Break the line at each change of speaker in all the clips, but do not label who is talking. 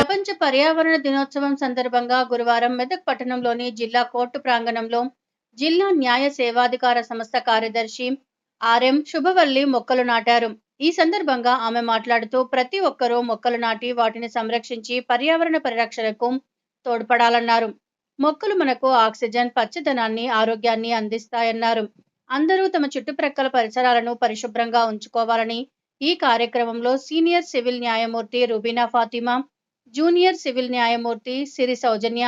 ప్రపంచ పర్యావరణ దినోత్సవం సందర్భంగా గురువారం మెదక్ పట్టణంలోని జిల్లా కోర్టు ప్రాంగణంలో జిల్లా న్యాయ సేవాధికార సంస్థ కార్యదర్శి ఆర్ఎం శుభవల్లి మొక్కలు నాటారు. ఈ సందర్భంగా ఆమె మాట్లాడుతూ ప్రతి ఒక్కరూ మొక్కలు నాటి వాటిని సంరక్షించి పర్యావరణ పరిరక్షణకు తోడ్పడాలన్నారు. మొక్కలు మనకు ఆక్సిజన్ పచ్చదనాన్ని ఆరోగ్యాన్ని అందిస్తాయన్నారు. అందరూ తమ చుట్టుప్రక్కల పరిసరాలను పరిశుభ్రంగా ఉంచుకోవాలని ఈ కార్యక్రమంలో సీనియర్ సివిల్ న్యాయమూర్తి రుబీనా ఫాతిమా జూనియర్ సివిల్ న్యాయమూర్తి సిరి సౌజన్య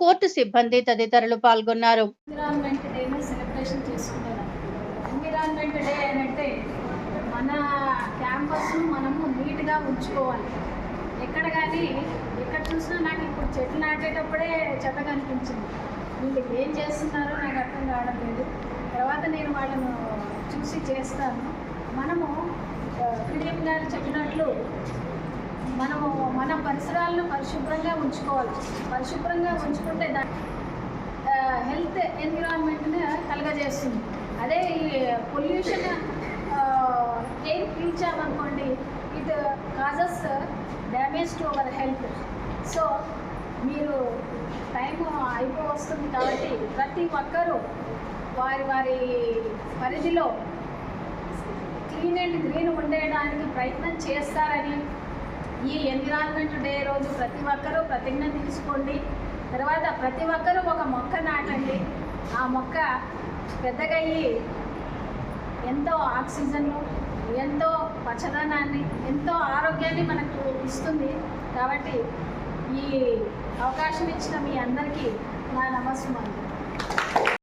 కోర్టు సిబ్బంది తదితరులు పాల్గొన్నారు.
ఎన్విరాన్మెంట్ డేని సెలబ్రేషన్ చేసుకుంటున్నాం ఎన్విరాన్మెంట్ డే మన క్యాంపస్ను మనము నీట్గా ఉంచుకోవాలి. ఎక్కడ కానీ ఎక్కడ చూసినా నాకు ఇప్పుడు చెట్లు నాటేటప్పుడే చెత్త కనిపించింది. వీళ్ళు ఏం చేస్తున్నారో నాకు అర్థం కావడం లేదు. తర్వాత నేను వాళ్ళను చూసి చేస్తాను. మనము ఫిలిం గారు చెప్పినట్లు మనం మన పరిసరాలను పరిశుభ్రంగా ఉంచుకోవాలి. పరిశుభ్రంగా ఉంచుకుంటే దా హెల్త్ ఎన్విరాన్మెంట్ని కలగజేస్తుంది. అదే ఈ pollution air పీల్చామనుకోండి it causes damage to our health so మీరు టైం అయిపో వస్తుంది కాబట్టి ప్రతి ఒక్కరూ వారి వారి పరిధిలో క్లీన్ అండ్ గ్రీన్ ఉండేయడానికి ప్రయత్నం చేస్తారని ఈ ఎన్విరాన్మెంట్ డే రోజు ప్రతి ఒక్కరూ ప్రతిజ్ఞ తీసుకోండి. తర్వాత ప్రతి ఒక్కరూ ఒక మొక్క నాటండి. ఆ మొక్క పెద్దగయ్యి ఎంతో ఆక్సిజన్ను ఎంతో పచ్చదనాన్ని ఎంతో ఆరోగ్యాన్ని మనకు ఇస్తుంది. కాబట్టి ఈ అవకాశం ఇచ్చిన మీ అందరికీ నా నమస్కారం